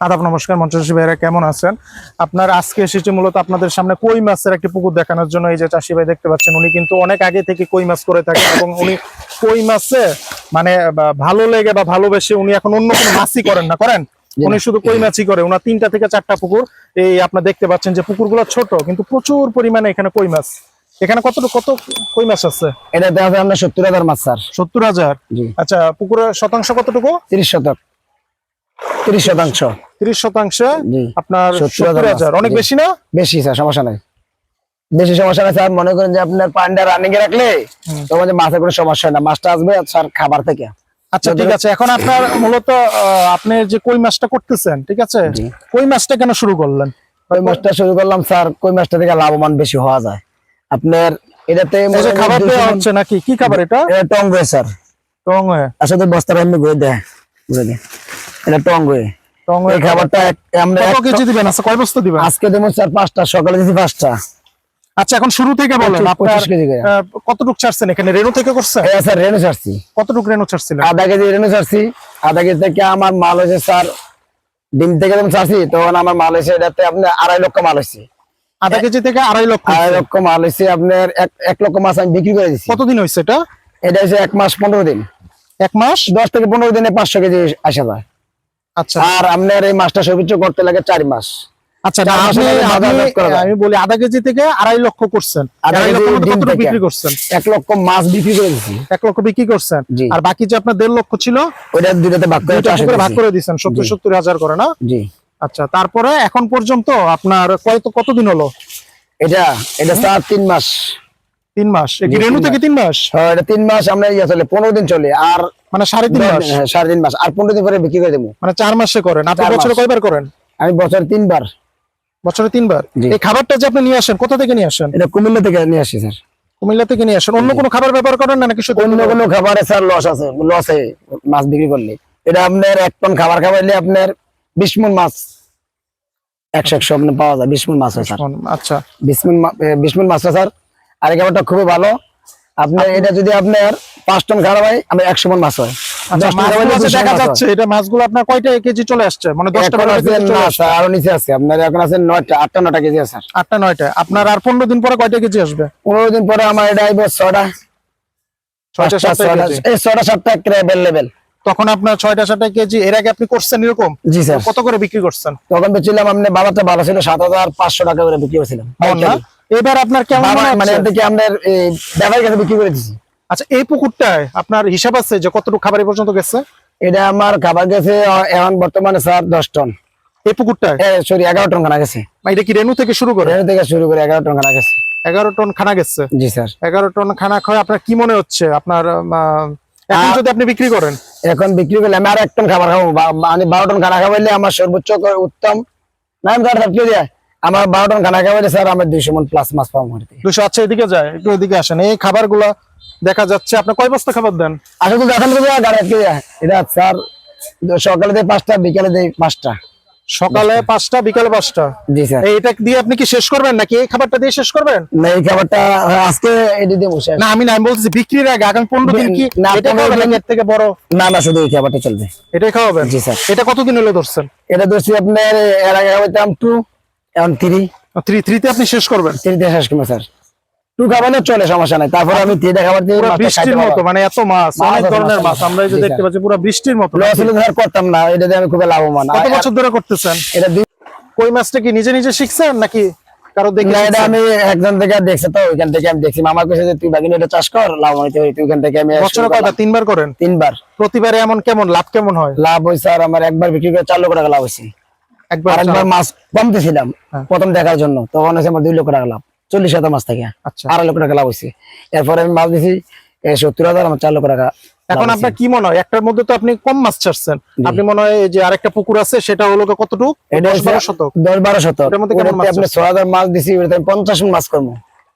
আদাব নমস্কার মঞ্চাশী ভাইরা কেমন আছেন? আপনার আজকে এসেছে মূলত আপনাদের সামনে কই মাছের একটি পুকুর দেখানোর জন্য। এই যে চাষি ভাই দেখতে পাচ্ছেন উনি কিন্তু অনেক আগে থেকে কই মাছ করে থাকেন এবং উনি কই মাছে মানে ভালো লেগে বা ভালোবেসে উনি এখন অন্য কোনো মাছই করেন না করেন? উনি শুধু কই মাছই করে ওনার তিনটা থেকে চারটা পুকুর। এই আপনার দেখতে পাচ্ছেন যে পুকুরগুলো ছোট কিন্তু প্রচুর পরিমাণে এখানে কই মাছ। এখানে কত কত কই মাছ আছে? এটা দেখা আছে আপনার সত্তর হাজার মাছ স্যার। সত্তর হাজার? আচ্ছা পুকুরের শতাংশ কতটুকু? তিরিশ শতক। তিরিশ শতাংশ। তিরিশ শতাংশে আপনার 70,000 সত্তর হাজার। অনেক বেশি না? বেশি স্যার সমস্যা নাই। বেশি সমস্যা নাই স্যার মনে করেন যে আপনার পান্ডা রানিং এ রাখলে। তখন মাছের কোনো সমস্যা না। মাছটা আসবে স্যার খাবার থেকে। আচ্ছা ঠিক আছে। এখন আপনার মূলত আপনি যে কই মাছটা করতেছেন ঠিক আছে? কই মাছটা কেন শুরু করলেন? কই মাছটা শুরু করলাম স্যার কই মাছটা থেকে লাভবান বেশি হওয়া যায়। আপনার এটাতে খাবার দেওয়া হচ্ছে নাকি? কি খাবার এটা? টং স্যার। টং আসলে বস্তার এমনি ঘুরে দেয়। দেয় এটা খাবারটা আমরা কত কেজি দিবেন? আচ্ছা কয় বস্তা দিবেন? আজকে দেবো স্যার পাঁচটা সকালে দিচ্ছি পাঁচটা। আচ্ছা এখন শুরু থেকে বলেন আপনার। কতটুক ছাড়ছেন এখানে? রেনু থেকে করছেন হ্যাঁ স্যার রেনু ছাড়ছি। কতটুক রেনু ছাড়ছিলেন? আধা কেজি রেনু ছাড়ছি। আধা কেজি থেকে আমার মাল হয়েছে স্যার ডিম থেকে যখন ছাড়ছি তখন আমার মাল হয়েছে এটাতে আপনি আড়াই লক্ষ মাল হয়েছে। আধা কেজি থেকে আড়াই লক্ষ আড়াই লক্ষ মাল হয়েছে আপনার এক এক লক্ষ মাছ আমি বিক্রি করে দিচ্ছি কতদিন হয়েছে এটা? এটা হয়েছে এক মাস পনেরো দিন। এক মাস? দশ থেকে পনেরো দিনে পাঁচশো কেজি আসা যায়। আচ্ছা। আর আপনার এই মাছটা সর্বোচ্চ করতে লাগে চার মাস। আচ্ছা চার। আমি বলি আধা কেজি থেকে আড়াই লক্ষ করছেন। বিক্রি করছেন? এক লক্ষ মাছ বিক্রি করে দিচ্ছি এক লক্ষ বিক্রি করছেন। আর বাকি যে আপনার দেড় লক্ষ ছিল ওইটা দুটাতে ভাগ করে দুইটা ভাগ করে দিচ্ছেন সত্তর সত্তর হাজার করে না? জি। আচ্ছা তারপরে এখন পর্যন্ত আপনার কত কতদিন হলো? এটা এটা স্যার তিন মাস। তিন মাস। রেনু তিন থেকে তিন মাস? হ্যাঁ, এটা তিন মাস আমরা ইয়ে চলে পনেরো দিন চলে। আর মানে সাড়ে তিন মাস? হ্যাঁ, সাড়ে তিন মাস। আর পনেরো দিন পরে বিক্রি করে দেবো। মানে চার মাসে করেন। আপনি বছরে কয়বার করেন? আমি বছর তিনবার। বছরে তিনবার? এই খাবারটা যে আপনি নিয়ে আসেন কোথা থেকে নিয়ে আসেন? এটা কুমিল্লা থেকে নিয়ে আসি স্যার। কুমিল্লা থেকে নিয়ে আসেন। অন্য কোনো খাবার ব্যবহার করেন না নাকি শুধু অন্য কোনো খাবারে স্যার লস আছে। লস মাছ বিক্রি করলে। এটা আপনার এক টন খাবার খাওয়াইলে আপনার বিশ মন মাছ। একশো একশো আপনার পাওয়া যায়। বিশ মন মাছ হয় স্যার। আচ্ছা। বিশ মন বিশ মন মাছ স্যার। আর এই খাবারটা খুবই ভালো। আপনার এটা যদি আপনার পাঁচ টন খাওয়া হয় আমি একশো মন মাছ হয়। আচ্ছা দশ টন খাওয়াইলে মাছগুলো যে 200 দেখা যাচ্ছে এটা মাছগুলো আপনার কয়টা কেজি চলে আসছে? মানে দশটা এখন বারোটা আছে কেজি চলে না আসছে। স্যার আরও নিচে আছে। আপনার এখন আছে নয়টা আটটা নটা কেজি আছে। আটটা নয়টা। আপনার আর পনেরো দিন পরে কয়টা কেজি আসবে? পনেরো দিন পরে আমার এটা ছটা ছয়টা। সাতটা এই ছটা সাতটা একটা লেভেল তখন আপনার ছয়টা সাতটা কেজি এর আগে আপনি করছেন এরকম? জি স্যার। কত করে বিক্রি করছেন? তখন বেছিলাম আপনি বাবারটা ভালো ছিল সাত হাজার পাঁচশো টাকা করে বিক্রি করেছিলাম এবার আপনার কেমন মানে আপনার এই ব্যবসায়ীর কাছে বিক্রি করে দিছি। আচ্ছা এই পুকুরটায় আপনার হিসাব আছে যে কতটুকু খাবার পর্যন্ত গেছে? এটা আমার খাবার গেছে এখন বর্তমানে স্যার দশ টন। এই পুকুরটায়? সরি এগারো টন খানা গেছে। এটা কি রেনু থেকে শুরু করে? রেণু থেকে শুরু করে এগারো টন খানা গেছে। এগারো টন খানা গেছে? জি স্যার। এগারো টন খানা খাওয়া আপনার কি মনে হচ্ছে? আপনার এখন যদি আপনি বিক্রি করেন? এখন বিক্রি করলে আমি আর এক টন খাবার খাব মানে বারো টন খানা খাওয়াইলে আমার সর্বোচ্চ উত্তম। না আমি ধর কি দিয়ে। আমার বারো টন খানা খাওয়াইলে স্যার আমার দুইশো মন প্লাস মাছ পাবো আর দুশো আচ্ছা এদিকে যায় একটু এদিকে আসেন। এই খাবারগুলা দেখা যাচ্ছে আপনি কয় বস্তা খাবার দেন? আসলে তো দেখান এটা স্যার সকালে দেয় পাঁচটা বিকালে দেয় পাঁচটা। সকালে পাঁচটা বিকালে পাঁচটা? জি স্যার। এইটা দিয়ে আপনি কি শেষ করবেন নাকি এই খাবারটা দিয়ে শেষ করবেন? না এই খাবারটা হ্যাঁ, আজকে এটি দিয়ে বসে না আমি না আমি বলতেছি বিক্রির আগে আগামী পনেরো দিন কি না, এটা 15 খাওয়াবেন এর থেকে বড়? না না শুধু এই খাবারটা চলবে। এটাই খাওয়াবেন? জি স্যার। এটা কতদিন হলে ধরছেন? এটা ধরছি আপনার এর আগে হইতাম টু এখন থ্রি থ্রি থ্রিতে আপনি শেষ করবেন? থ্রি শেষ করব স্যার। টু খাবার চলে সমস্যা নাই। তারপরে আমি থ্রি খাবার দিয়ে বৃষ্টির মতো মানে এত মাছ মাছ অনেক ধরনের মাছ মাছ আমরা এই যে দেখতে পাচ্ছি পুরো বৃষ্টির মতো লস ধর করতাম না এটা আমি খুব লাভবান। কত বছর ধরে করতেছেন? এটা কই মাছটা কি নিজে নিজে শিখছেন নাকি কারও দেখে না এটা আমি একজন থেকে দেখছে তো ওইখান থেকে আমি দেখছি। মামা কইছে যে তুই বাগিনী এটা চাষ কর লাভ হইতে হইতে ওইখান থেকে আমি বছরে কয়টা তিনবার করেন? তিনবার। প্রতিবারে এমন কেমন লাভ কেমন হয়? লাভ হয়েছে আর আমার একবার বিক্রি করে চার লক্ষ টাকা লাভ হয়েছে একবার একবার মাছ কমতেছিলাম হ্যাঁ। প্রথম দেখার জন্য। তখন হচ্ছে আমার দুই লক্ষ টাকা লাভ চল্লিশ হাজার মাছ থেকে। আচ্ছা। আড়াই লক্ষ টাকা লাভ হয়েছে। এরপরে আমি মাছ দিছি সত্তর হাজার আমার চার লক্ষ টাকা এখন আপনার কি মনে হয়? একটার মধ্যে তো আপনি কম মাছ ছাড়ছেন। আপনি মনে হয় যে আরেকটা পুকুর আছে সেটা হলো কতটুকু? দশ বারো শতক। দশ বারো শতক। আপনি ছয় হাজার মাছ দিছি পঞ্চাশ মাছ করব।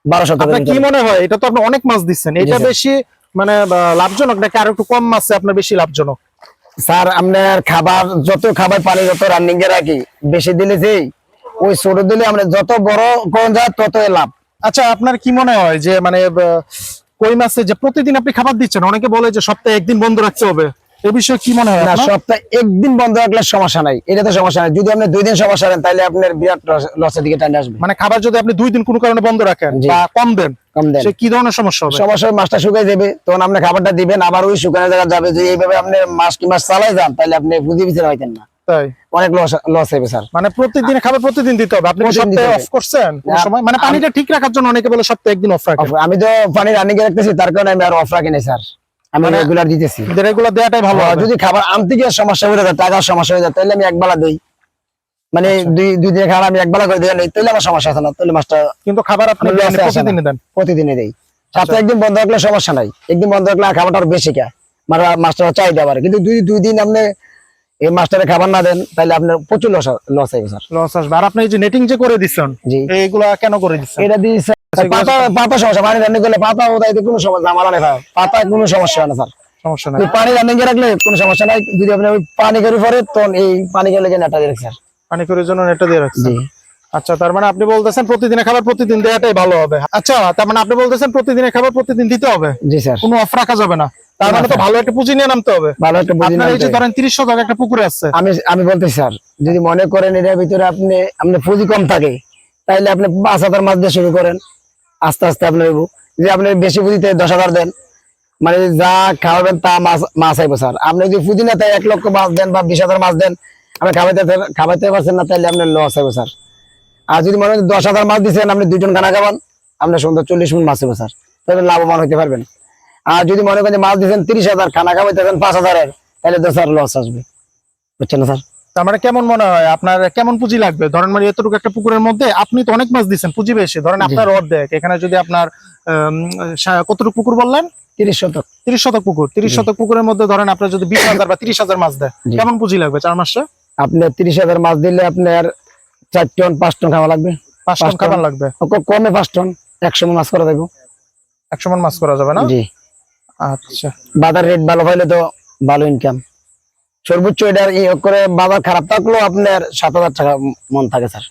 বারো শতক কি মনে হয়? এটা তো আপনি অনেক মাছ দিচ্ছেন। এটা বেশি মানে লাভজনক নাকি আর একটু কম মাছে আপনার বেশি লাভজনক? স্যার আপনার খাবার যত খাবার পানি যত রান্নিং এ রাখি বেশি দিলে যেই ওই ছোট দিলে আমরা যত বড় কোন যায় তত লাভ। আচ্ছা আপনার কি মনে হয় যে মানে কই মাছে যে প্রতিদিন আপনি খাবার দিচ্ছেন? অনেকে বলে যে সপ্তাহে একদিন বন্ধ রাখতে হবে। এই বিষয়ে কি মনে হয় না সপ্তাহে একদিন বন্ধ রাখলে সমস্যা নাই। এটা তো সমস্যা নাই। যদি আপনি দুই দিন সমস্যা নেন তাহলে আপনার বিরাট লসের দিকে টানে আসবে। মানে খাবার যদি আপনি দুই দিন কোনো কারণে বন্ধ রাখেন। বা কম দেন কম দেন। কি ধরনের সমস্যা হবে? সমস্যা মাছটা শুকাই দেবে তখন আপনি খাবারটা দিবেন আবার ওই শুকানো জায়গা যাবে যে এইভাবে আপনি মাস কি মাস চালাই যান তাহলে আপনি বুঝি বিচার হইতেন না। তাই? অনেক লস লস হবে স্যার মানে প্রতিদিন খাবার প্রতিদিন দিতে হবে আপনি সপ্তাহে অফ করছেন কোন সময়? মানে পানিটা ঠিক রাখার জন্য অনেকে বলে সপ্তাহে একদিন অফ রাখেন। আমি তো পানি রানিং রাখতেছি তার কারণে আমি আর অফ রাখি স্যার আমি মানে- রেগুলার দিতেছি। রেগুলার দেওয়াটাই ভালো আর যদি খাবার আনতে গিয়ে সমস্যা হয়ে যায় টাকার সমস্যা হয়ে যায় তাহলে আমি একবেলা দিই। মানে আচ্ছা। দুই দুই দিনের খাবার আমি একবেলা করে নেই তাহলে আমার সমস্যা আছে না তাহলে মাছটা কিন্তু খাবার আপনি আমি দেন, লসে প্রতিদিনই প্রতিদিনে দেই। আচ্ছা। সপ্তাহে একদিন বন্ধ রাখলে সমস্যা নাই। একদিন বন্ধ রাখলে খাবারটা বেশি খায় মানে মাছটা চাহিদা বাড়ে। কিন্তু দুই দুই দিন আপনি এই মাছটারে খাবার না দেন তাহলে আপনার প্রচুর লস লস হবে স্যার লস আসবে। আর আপনি এই যে নেটিং যে করে দিচ্ছেন জি। এইগুলা কেন করে দিচ্ছেন এটা দিয়ে আচ্ছা, পাতা পাতা সমস্যা পানি রান্না করলে পাতা ওটা এতে কোনো সমস্যা আমার নেই পাতা কোনো সমস্যা হয় না স্যার। সমস্যা নাই। পানি রান্না করে রাখলে কোনো সমস্যা নাই। যদি আপনি ওই পানি করে পরে তখন এই পানি গেলে নেটা দিয়ে স্যার। পানি করে জন্য নেটটা দিয়ে রাখছেন। আচ্ছা তার মানে আপনি বলতেছেন প্রতিদিনের খাবার প্রতিদিন দেওয়াটাই ভালো হবে। আচ্ছা তার মানে আপনি বলতেছেন প্রতিদিনের খাবার প্রতিদিন দিতে হবে? জি স্যার। কোনো অফ রাখা যাবে না। তার মানে তো ভালো একটা পুঁজি নিয়ে নামতে হবে। ভালো একটা বুঝি আপনার এই যে ধরেন শতক একটা পুকুরে আছে। আমি আমি বলতে স্যার যদি মনে করেন এটার ভিতরে আপনি আপনার পুঁজি কম থাকে তাইলে আপনি পাঁচ হাজার মাছ দিয়ে শুরু করেন। আস্তে আস্তে আপনার হইব। যদি আপনি বেশি পুঁজিতে দশ হাজার দেন মানে যা খাওয়াবেন তা মাছ মাছ আইব স্যার। আপনি যদি পুঁজি না তাই এক লক্ষ মাছ দেন বা বিশ হাজার মাছ দেন আপনি খাওয়াইতে খাওয়াইতে পারছেন না তাইলে আপনার লস হবে স্যার আর যদি মনে করেন দশ হাজার মাছ দিচ্ছেন আপনি দুজন খানা খাওয়ান আপনার সুন্দর চল্লিশ মিনিট মাছ হবে স্যার তাহলে লাভবান হতে পারবেন। আর যদি মনে করেন মাছ দিচ্ছেন তিরিশ হাজার খানা পাঁচ হাজারের তাহলে তো স্যার লস আসবে। বুঝছেন না স্যার তার মানে কেমন মনে হয়? আপনার কেমন পুঁজি লাগবে? ধরেন মানে এতটুকু একটা পুকুরের মধ্যে আপনি তো অনেক মাছ দিচ্ছেন পুঁজি বেশি। ধরেন আপনার অর্ধেক। এখানে যদি আপনার কতটুকু পুকুর বললেন? তিরিশ শতক। তিরিশ শতক পুকুর। তিরিশ শতক পুকুরের মধ্যে ধরেন আপনার যদি বিশ হাজার বা তিরিশ হাজার মাছ দেয় কেমন পুঁজি লাগবে চার মাসে? আপনার তিরিশ হাজার মাছ দিলে আপনার চার টন পাঁচ টন খাওয়া লাগবে। পাঁচ টন। খাবার লাগবে? কমে পাঁচ টন একশো মাছ করে একশো মন মাছ করা যাবে না? জি। আচ্ছা। বাজার রেট ভালো পাইলে তো ভালো ইনকাম সর্বোচ্চ এটার করে বাজার খারাপ থাকলেও আপনার সাত হাজার টাকা মন থাকে স্যার।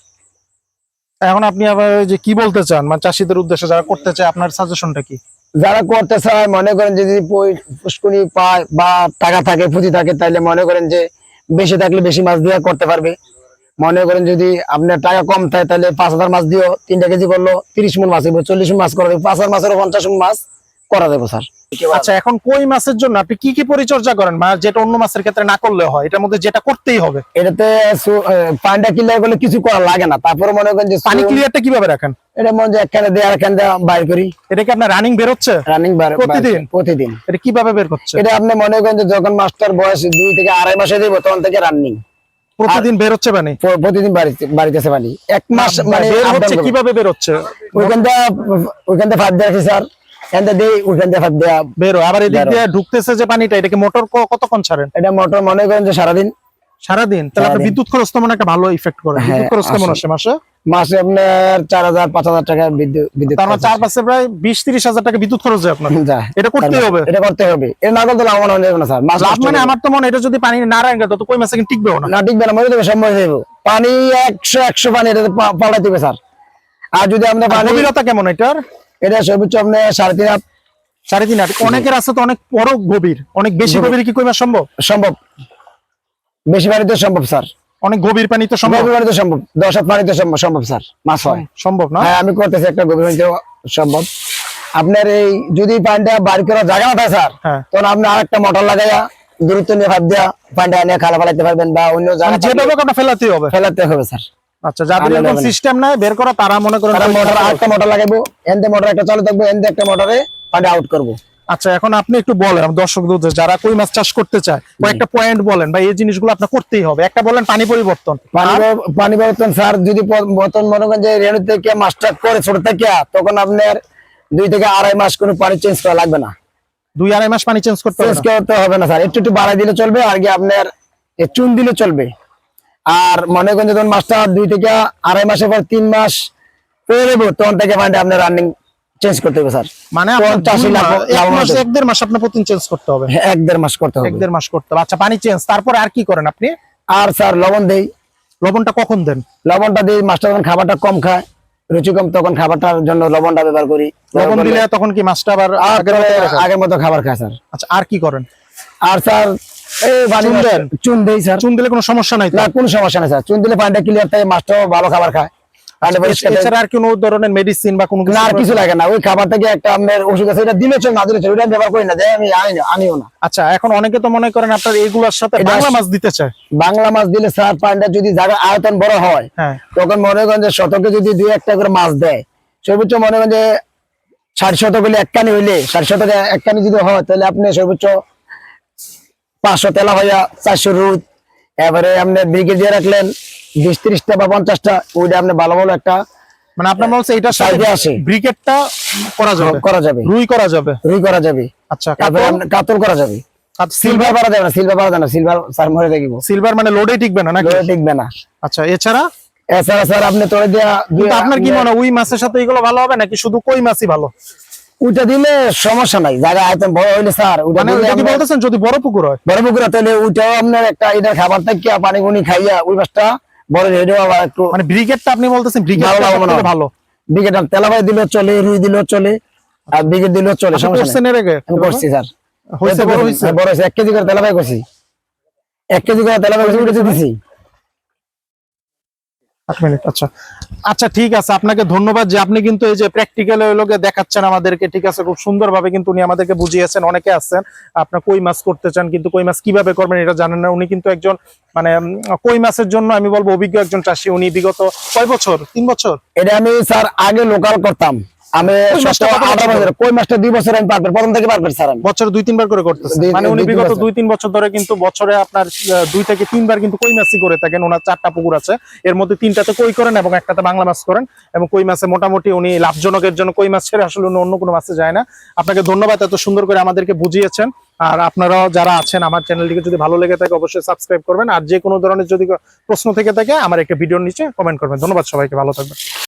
এখন আপনি আবার যে কি বলতে চান? মানে চাষিদের উদ্দেশ্যে যারা করতে চায় আপনার সাজেশনটা কি? যারা করতে চায় মনে করেন যদি পুষ্কুনি পায় বা টাকা থাকে পুঁজি থাকে তাহলে মনে করেন যে বেশি থাকলে বেশি মাছ দিয়ে করতে পারবে। মনে করেন যদি আপনার টাকা কম থাকে, তাহলে পাঁচ হাজার মাছ দিও তিনটা কেজি করল, তিরিশ মন মাছ চল্লিশ মন মাছ করা দেবো পাঁচ হাজার মাছের পঞ্চাশ মন মাছ করা দেবো স্যার। আচ্ছা এখন কই মাছের জন্য? আপনি কি কি পরিচর্যা করেন? মানে যেটা অন্য মাছের ক্ষেত্রে না করলে হয় এটার মধ্যে যেটা করতেই হবে। এটাতে পানিটা ক্লিয়ার করলে কিছু করা লাগে না। তারপরে মনে করেন যে পানি ক্লিয়ারটা কীভাবে রাখেন? এটা মনে হয় একখানে দিয়ে আর একখানে দিয়ে বাইর করি। এটা কি আপনার রানিং বের হচ্ছে? রানিং প্রতিদিন? প্রতিদিন। এটা কীভাবে বের করছে? এটা আপনি মনে করেন যে যখন মাস্টার বয়স দুই থেকে আড়াই মাসে দিব তখন থেকে রানিং প্রতিদিন বের হচ্ছে পানি? প্রতিদিন বাড়িতে বাড়িতেছে পানি। এক মাস মানে বের হচ্ছে কীভাবে বের হচ্ছে? ওইখান থেকে ওইখান থেকে ফাঁদ দিয়ে রাখি স্যার। এখান থেকে দিই ওইখান থেকে দেওয়া বের আবার এদিক দিয়ে ঢুকতেছে যে পানিটা এটাকে মোটর কতক্ষণ ছাড়েন? এটা মোটর মনে করেন যে সারাদিন। সারাদিন? তাহলে আপনার বিদ্যুৎ খরচ তো মানে একটা ভালো ইফেক্ট করে। হ্যাঁ, বিদ্যুৎ খরচ কেমন আসে। আসে মাসে? মাসে আপনার চার হাজার পাঁচ হাজার টাকা বিদ্যুৎ বিদ্যুৎ তার মানে চার পাশে প্রায় বিশ তিরিশ হাজার টাকা বিদ্যুৎ খরচ যায় আপনার। এটা করতেই তার- হবে। এটা করতে হবে। এটা না করতে হয়ে স্যার। লাভ মানে আমার তো মনে এটা যদি পানি না রাখে তো কই মাসে টিকবেও না। না টিকবে না মরে যাবে সম্ভব হয়ে যাবে। পানি একশো একশো পানি পাল্টাইতে হবে স্যার। আর যদি পানি কেমন এটার? এটা সর্বোচ্চ আপনি সাড়ে তিন হাত। সাড়ে তিন আট অনেকের আছে তো অনেক বড় গভীর। অনেক বেশি গভীর। কি কই সম্ভব? সম্ভব। বেশি পানিতে সম্ভব স্যার। অনেক গভীর পানি তো সম্ভব? গভীর পানিতে সম্ভব। দশ হাত পানিতে সম্ভব সম্ভব স্যার। মাছ হয়। সম্ভব না? হ্যাঁ আমি করতেছি একটা গভীর পানিতে সম্ভব। আপনার এই যদি পানিটা বাড়ি করার জায়গা না থাকে স্যার হ্যাঁ। তখন আপনি আরেকটা মোটর লাগাইয়া দূরত্ব নিয়ে ভাব দিয়া পানিটা এনে খালা ফেলাইতে পারবেন বা অন্য জায়গায় জায়গা যেভাবে ফেলাতেই হবে। ফেলাতে হবে স্যার। আচ্ছা যাদের এরকম মানে। সিস্টেম নাই বের করা তারা মনে করেন তারা মোটর মোটর এনতে মোটর একটা চালু থাকবে একটা মোটরে পানি আউট করব। আচ্ছা এখন আপনি একটু বলেন যারা কই মাছ চাষ করতে চায় কয়েকটা পয়েন্ট বলেন বা এই জিনিসগুলো আপনার করতেই হবে। একটা বলেন পানি পরিবর্তন। পানি পরিবর্তন স্যার যদি বর্তমান মনে করেন যে রেণু থেকে মাছটা করে ছোট থেকে তখন আপনার দুই থেকে আড়াই মাস কোনো পানি চেঞ্জ করা লাগবে না। দুই আড়াই মাস পানি চেঞ্জ করতে হবে চেঞ্জ না? করতে হবে না স্যার। একটু একটু বাড়াই দিলে চলবে আর কি আপনার চুন দিলে চলবে। আর মনে করেন যখন মাছটা দুই থেকে আড়াই মাসের পর তিন মাস পেয়ে দেবো তখন থেকে পানিটা আপনার রানিং চেঞ্জ করতে হবে স্যার মানে এক। এক দেড় মাস আপনার প্রতিদিন চেঞ্জ করতে হবে। হ্যাঁ, এক দেড় মাস করতে এক হবে দেড় মাস করতে হবে। আচ্ছা পানি চেঞ্জ তারপরে আর কি করেন আপনি? আর স্যার লবণ দেই। লবণটা কখন দেন? লবণটা দিই মাছটা যখন খাবারটা কম খায় রুচি কম তখন খাবারটার জন্য লবণটা ব্যবহার করি। লবণ দিলে তখন কি মাছটা আবার আগের মতো খাবার খায় স্যার আচ্ছা আর কি করেন? আর স্যার চুন দেই স্যার। চুন দিলে কোনো সমস্যা নাই না কোনো সমস্যা নেই স্যার। চুন দিলে পানিটা ক্লিয়ার থাকে মাছটাও ভালো খাবার খায়। পানিটা পরিষ্কার থাকে। এছাড়া আর কোনো ধরনের মেডিসিন বা কোনো আর কিছু লাগে না। ওই খাবার থেকে একটা আপনার ওষুধ আছে এটা দিলে চল না দিলে চল ওটা ব্যবহার করি না আমি আনিও না। আচ্ছা এখন অনেকে তো মনে করেন আপনার এইগুলোর সাথে বাংলা মাছ দিতে চায়। বাংলা মাছ দিলে স্যার পানিটা যদি জায়গা আয়তন বড় হয় হ্যাঁ। তখন মনে করেন যে শতকে যদি দুই একটা করে মাছ দেয় সর্বোচ্চ মনে করেন যে ষাট শতক হলে একখানি হইলে ষাট শতকে একখানি যদি হয় তাহলে আপনি সর্বোচ্চ পাঁচশো তেলা হইয়া চারশো রুদ এবারে আপনি দিয়ে রাখলেন বিশ ত্রিশটা বা পঞ্চাশটা ওইটা আপনি ভালো ভালো একটা মানে আপনার বলছে এটা সাইডে আসে। ব্রিকেটটা করা যাবে? করা যাবে। রুই করা যাবে? রুই করা যাবে। আচ্ছা তারপরে কাতল? করা যাবে। সিলভার যাবে না সিলভার যাবে না সিলভার স্যার মরে দেখিব। সিলভার মানে লোডে টিকবে না নাকি? টিকবে না। আচ্ছা এছাড়া? এছাড়া স্যার আপনি তোরে দেওয়া আপনার কি মনে হয় ওই মাছের সাথে এগুলো ভালো হবে নাকি শুধু কই মাছই ভালো? ওইটা দিলে সমস্যা নাই। জায়গা আয়তন বড় হইলে স্যার মানে বলতেছেন যদি বড় পুকুর হয়? বড় পুকুরা তাহলে ওইটাও আপনার একটা এটা খাবার থেকে পানি গুনি খাইয়া ওই মাছটা বড় রেডিও আবার একটু মানে ব্রিগেডটা আপনি বলতেছেন ব্রিগেড ভালো দিলেও চলে রুই দিলেও চলে আর দিলেও চলে সমস্যা নেই। আমি করছি স্যার। হয়েছে বড় হয়েছে হ্যাঁ, বড় হয়েছে এক কেজি করে তেলাবাই করছি। এক কেজি করে দিছি। আট মিনিট আচ্ছা। আচ্ছা ঠিক আছে, আপনাকে ধন্যবাদ যে আপনি কিন্তু এই যে প্র্যাকটিক্যাল লোকে দেখাচ্ছেন আমাদেরকে, ঠিক আছে, খুব কিন্তু উনি আমাদেরকে বুঝিয়েছেন, অনেকে আপনার কই মাছ করতে চান, কিন্তু কই মাছ কীভাবে করবেন এটা জানেন না, উনি কিন্তু একজন মানে কই জন্য আমি বলব অভিজ্ঞ একজন চাষি, উনি বিগত কয় বছর? তিন বছর? এটা আমি, স্যার, আগে লোকাল করতাম। আমি কই মাছটা সতেরো কত আঠারো বছর? বছর কই মাছটা দুই বছর আমি পারবেন প্রথম থেকে পারবেন স্যার বছরে দুই তিনবার করে করতেছেন মানে উনি বিগত দুই তিন বছর ধরে কিন্তু বছরে আপনার দুই থেকে তিনবার কিন্তু কই মাছই করে থাকেন। ওনার চারটা পুকুর আছে। এর মধ্যে তিনটাতে কই করেন এবং একটাতে বাংলা মাছ করেন। এবং কই মাছে মোটামুটি উনি লাভজনকের জন্য কই মাছ ছেড়ে আসলে অন্য কোনো মাছে যায় না। আপনাকে ধন্যবাদ এত সুন্দর করে আমাদেরকে বুঝিয়েছেন। আর আপনারাও যারা আছেন আমার চ্যানেলটিকে যদি ভালো লেগে থাকে অবশ্যই সাবস্ক্রাইব করবেন। আর যে কোনো ধরনের যদি প্রশ্ন থেকে থাকে আমার একটা ভিডিওর নিচে কমেন্ট করবেন। ধন্যবাদ সবাইকে ভালো থাকবেন।